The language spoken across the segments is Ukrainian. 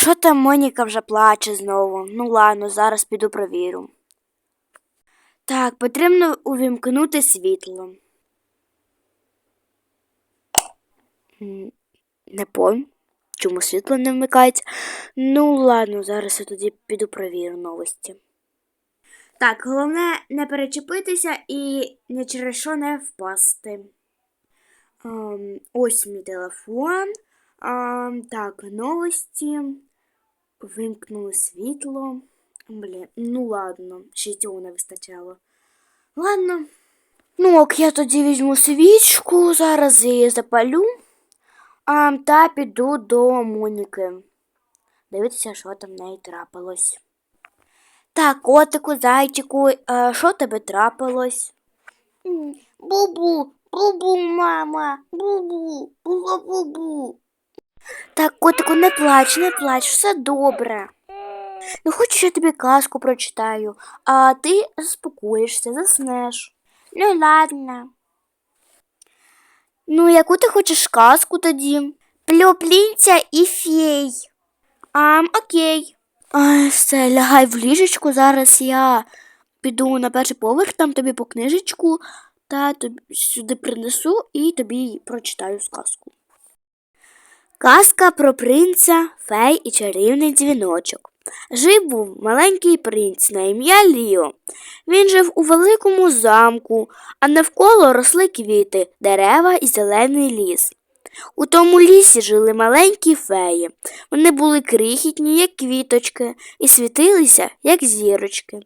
Що там Моніка вже плаче знову? Ну ладно, зараз піду провірю. Так, потрібно увімкнути світло. Не пойм, чому світло не вмикається. Ну, ладно, зараз я тоді піду провірю новості. Так, головне не перечепитися і ні через що не впасти. Ем, ось мій телефон. Ем, так, новості. Вимкнули світло. Блін, ну ладно, ще цього не вистачало. Ладно. Ну, ок, я тоді візьму свічку, зараз її запалю. А, та піду до Моніки. Дивитися, що там в неї трапилось. Так, котику, зайчику, е, що тебе трапилось? Бубу, бубу, мама, бубу, бубу. Так, котику, не плач, не плач, все добре. Ну, хоч я тобі казку прочитаю, а ти заспокоїшся, заснеш. Ну, ладно. Ну, яку ти хочеш казку тоді? Плюплінця і фей. А, окей. Ай, все, лягай в ліжечку, зараз я піду на перший поверх, там тобі по книжечку, та тобі сюди принесу і тобі прочитаю сказку. Казка про принца, фей і чарівний дзвіночок. Жив був маленький принц на ім'я Ліо. Він жив у великому замку, а навколо росли квіти, дерева і зелений ліс. У тому лісі жили маленькі феї. Вони були крихітні, як квіточки, і світилися, як зірочки.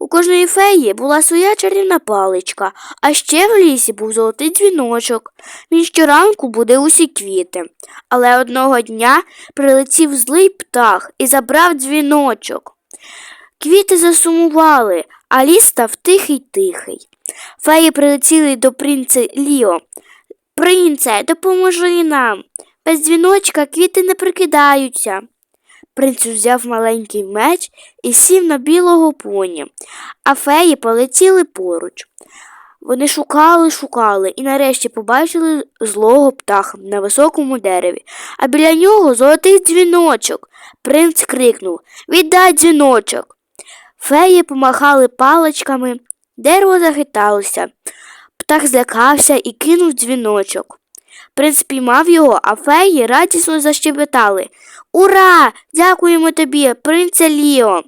У кожної феї була своя чарівна паличка, а ще в лісі був золотий дзвіночок. Він щоранку буде усі квіти. Але одного дня прилетів злий птах і забрав дзвіночок. Квіти засумували, а ліс став тихий тихий. Феї прилетіли до принца Ліо. Принце, допоможи нам. Без дзвіночка квіти не прикидаються. Принц взяв маленький меч і сів на білого поні, а феї полетіли поруч. Вони шукали, шукали і нарешті побачили злого птаха на високому дереві, а біля нього золотий дзвіночок. Принц крикнув Віддай дзвіночок. Феї помахали паличками, дерево захиталося. Птах злякався і кинув дзвіночок. Принц піймав його, а феї радісно защебетали. Ура! Дякуємо тобі, принце Ліо.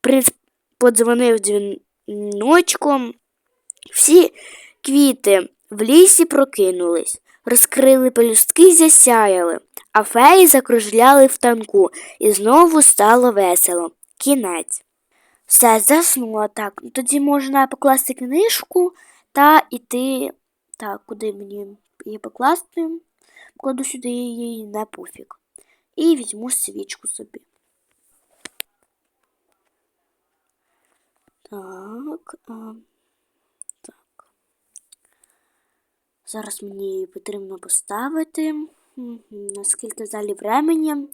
Принц подзвонив дзвіночком. Всі квіти в лісі прокинулись, розкрили пелюстки й засяяли, а феї закружляли в танку, і знову стало весело. Кінець. Все, заснула так. Тоді можна покласти книжку та іти. Так, куди мені її покласти? Кладу сюди її на пуфік. І візьму свічку собі. Так. А... Так. Зараз мені її потрібно поставити. Наскільки взагалі времені?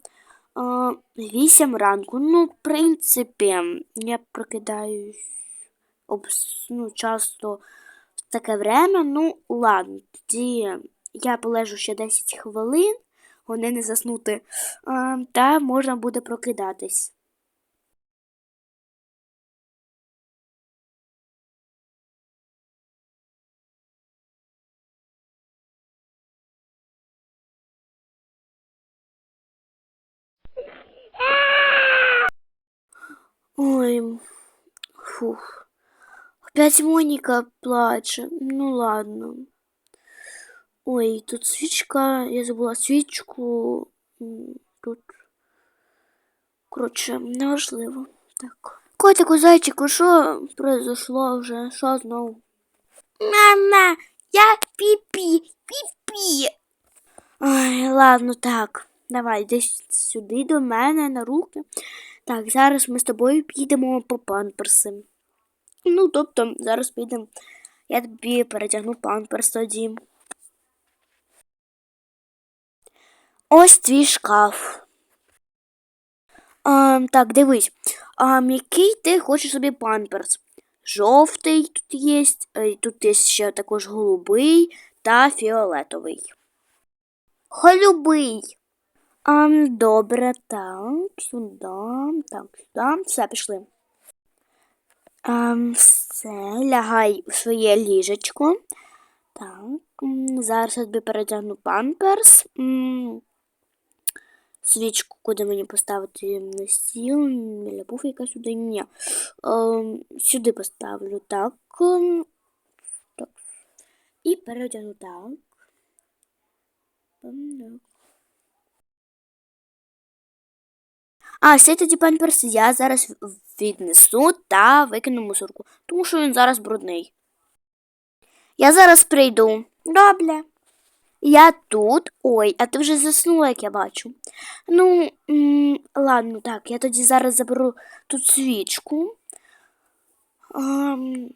Вісім ранку. Ну, в принципі, я прокидаюсь ну, часто таке время. Ну, ладно, тоді я полежу ще 10 хвилин, вони не заснути, та можна буде прокидатись. Ой, фух. Опять Моніка плаче. Ну ладно. Ой, тут свічка, я забула свічку. Тут. Коротше, неважливо. Так. Котику, зайчику, що произошло вже? Що знову? Мама, я піпі, піпі. Ой, ладно, так. Давай, десь сюди до мене на руки. Так, зараз ми з тобою підемо по памперси. Ну, тобто, зараз підемо. Я тобі перетягну памперс тоді. Ось твій шкаф. А, так, дивись. А, який ти хочеш собі памперс? Жовтий тут є, е, тут є ще також голубий та фіолетовий. Голубий. А, добре, так, сюди, так, сюди. Все, пішли. Ем, все, лягай у своє ліжечко. Так, зараз я тобі передягну памперс. Свічку, куди мені поставити на стіл, біля пуфіка сюди. Ні. Ем, сюди поставлю так. ем, так. І передягну так. А, цей тоді памперс я зараз віднесу та викину мусорку, тому що він зараз брудний. Я зараз прийду. Добре. Я тут. Ой, а ти вже заснула, як я бачу. Ну, м, ладно, так, я тоді зараз заберу тут свічку. Ам.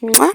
Муа.